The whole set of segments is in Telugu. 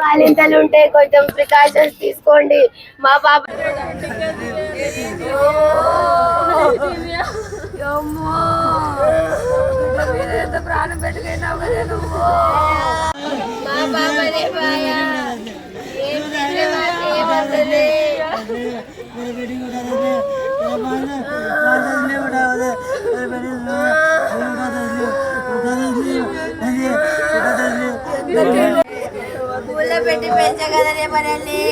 బాలింతలు ఉంటే కొంచెం ప్రికాషన్స్ తీసుకోండి మా పాప మా పాపనే బాయా ఏం ఏమవుతుంది? పెట్టి పెంచగలనే మనల్ని.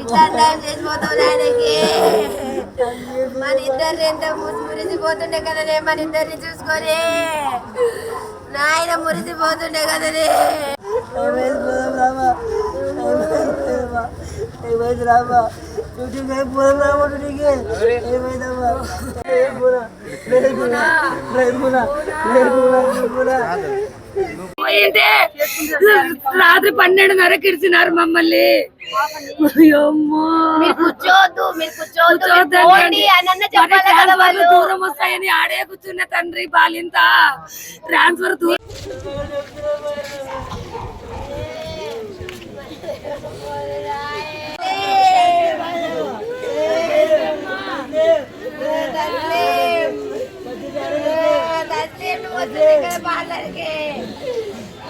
ఇట్లా అర్థం చేసిపోతావు ఆయనకి మన ఇద్దరిని ఎంత మురిసిపోతుండే కదనే మన ఇద్దరిని చూసుకొని. నాయన మురిసిపోతుండే కదనే. పోయింటే రాత్రి పన్నెండున్నరకు ఇడిచినారు మమ్మల్ని అమ్మో. మీరు లేదు లేదు లేదు మరి చెప్పాలి కదా ట్రాన్స్ఫర్లు వాళ్ళు? దూరం వస్తాయని ఆడే కూర్చున్న తండ్రి బాలింత. ట్రాన్స్ఫర్ దూరం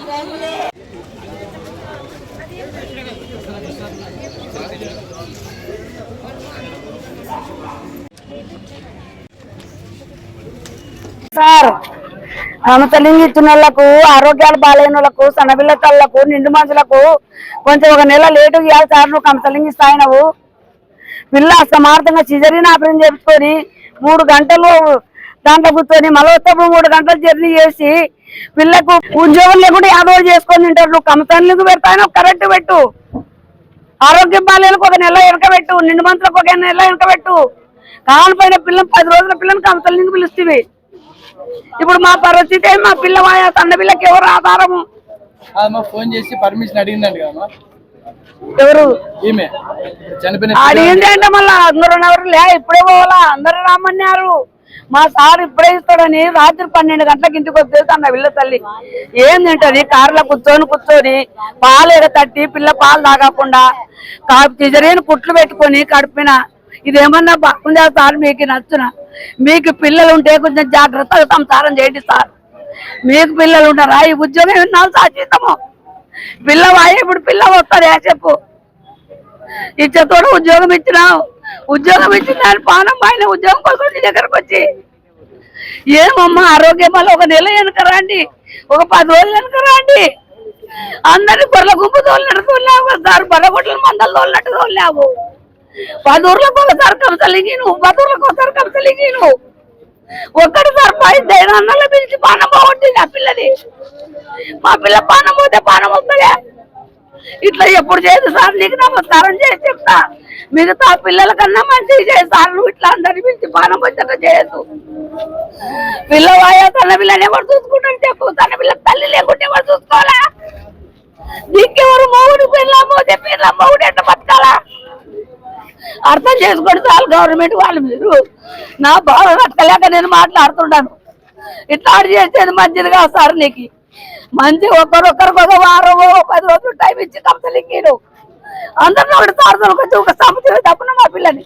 సార్ సమతలింగి ఇచ్చిన వాళ్ళకు ఆరోగ్యాలు బాగాలేని వాళ్ళకు సన్నబిల్ల తల్లకు నిండు మనుషులకు కొంచెం ఒక నెల లేటు ఇవ్వాలి సార్ నువ్వు కమతలింగి ఇస్తాయి నువ్వు పిల్ల అసమార్థంగా సిజరీని ఆపరేషన్ చెప్పుకొని మూడు గంటలు దాంట్లో కూర్చొని మళ్ళీ మూడు గంటలు జర్నీ చేసి పిల్లకు ఉద్యోగం లేకుండా యాదవ చేసుకొని తింటారు. నువ్వు కంసలింగి పెడతాను కరెక్ట్ పెట్టు. ఆరోగ్యం బాగాలేనికి ఒక నెల వెనక పెట్టు. నిండు మంత్రులకు ఒక నెల వెనక పెట్టు. కానిపోయిన పిల్లని పది రోజుల పిల్లని కంసలింగి పిలుస్తుంది ఇప్పుడు మా పరిస్థితి? మా పిల్ల సన్న పిల్లకి ఎవరు ఆధారము? ఫోన్ చేసి పర్మిషన్ కదమ్మా ఎవరు? అడిగింది అంటే మళ్ళా అందరూ ఎవరు లే ఇప్పుడే పోవాలా? అందరూ రమ్మన్నారు. మా సార్ ఇప్పుడే ఇస్తాడని రాత్రి పన్నెండు గంటలకు ఇంటికి వచ్చేసి అన్న పిల్ల తల్లి. ఏం తింటది? కారులో కూర్చొని కూర్చొని పాలు ఎడ తట్టి పిల్ల పాలు తాగకుండా తిజరేని కుట్లు పెట్టుకొని కడిపిన. ఇదేమన్నా బాగుందా సార్? మీకు నచ్చున. మీకు పిల్లలు ఉంటే కొంచెం జాగ్రత్తగా సంసారం చేయండి సార్. మీకు పిల్లలు ఉంటారా ఈ ఉద్యోగం విన్నాం సాచితము పిల్లవాయి ఇప్పుడు పిల్ల వస్తాడే చెప్పు. ఇచ్చతోడు ఉద్యోగం ఇచ్చినావు. ఉద్యోగం ఇచ్చిన పానం పైన ఉద్యోగం కోసం నీ దగ్గరకు వచ్చి ఏమమ్మా ఆరోగ్యం వల్ల ఒక నెల వెనుక రండి ఒక పది రోజులు వెనుక రండి. అందరి కొర్ల గుంపు తోలినట్టు తోలినావు సార్ బలగొట్ల మందలు తోలినట్టు తోలినావు. పది ఊర్లకు ఒకసారి కంసలింగి నువ్వు పది ఊర్లకు ఒకసారి కంసలింగి ఒక్కడిసారి పై దైనాన్నలో పిలిచి పానం బాగుంటుంది ఆ పిల్లది. మా పిల్ల పానం పోతే పానం వస్తలే. ఇట్లా ఎప్పుడు చేయదు సార్ నీకు నమస్కారం చేసి చెప్తా. మిగతా పిల్లల కన్నా మంచిగా చేయి సార్ నువ్వు ఇట్లా అందరి పిలిచి పానం వచ్చాక చేయదు పిల్లవాయా తన పిల్లని ఎవరు చూసుకుంటాను చెప్పు. తన పిల్ల తల్లి లేకుంటే ఎవరు చూసుకోవాలా? నీకెవరు మౌడు పిల్ల పోతే మౌడు ఎంత ఎట్ట బతకాలా? అర్థం చేసుకోండి చాలు గవర్నమెంట్ వాళ్ళు మీరు. నా బాధ కట్టలేక నేను మాట్లాడుతున్నాను. ఇట్లా చేసేది మంచిది కాదు సార్ నీకు. మంచి ఒకరొకరికి ఒక వారం పది రోజులు టైం ఇచ్చి కంపెనీకి అందరిని ఒకటి సార్ వచ్చి ఒక సమస్య తప్పున మా పిల్లని.